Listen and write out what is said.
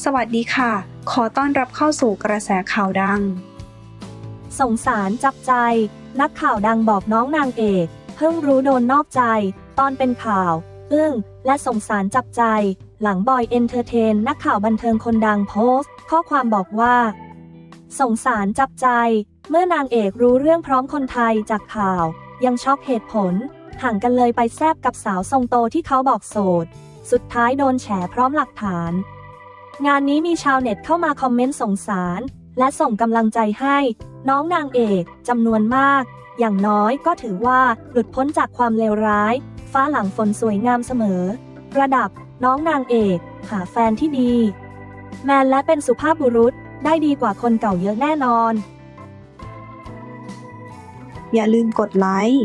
สวัสดีค่ะ ขอต้อนรับเข้าสู่กระแสข่าวดัง สงสารจับใจ นักข่าวดังบอกน้องนางเอก เพิ่งรู้โดนนอกใจ ตอนเป็นข่าว อึ้ง และสงสารจับใจ หลังบอยเอนเตอร์เทน นักข่าวบันเทิงคนดังโพสต์ ข้อความบอกว่า สงสารจับใจ เมื่อนางเอกรู้เรื่องพร้อมคนไทยจากข่าว ยังช็อกเหตุผล ห่างกันเลยไปแซบกับสาวทรงโตที่เขาบอกโสด สุดท้ายโดนแฉพร้อมหลักฐาน งานนี้มีชาวเน็ตเข้ามาคอมเมนต์สงสาร และส่งกำลังใจให้ น้องนางเอกจำนวนมาก อย่างน้อยก็ถือว่าหลุดพ้นจากความเลวร้าย ฟ้าหลังฝนสวยงามเสมอ ระดับน้องนางเอก หาแฟนที่ดี แมนและเป็นสุภาพบุรุษได้ดีกว่าคนเก่าเยอะแน่นอน อย่าลืมกดไลค์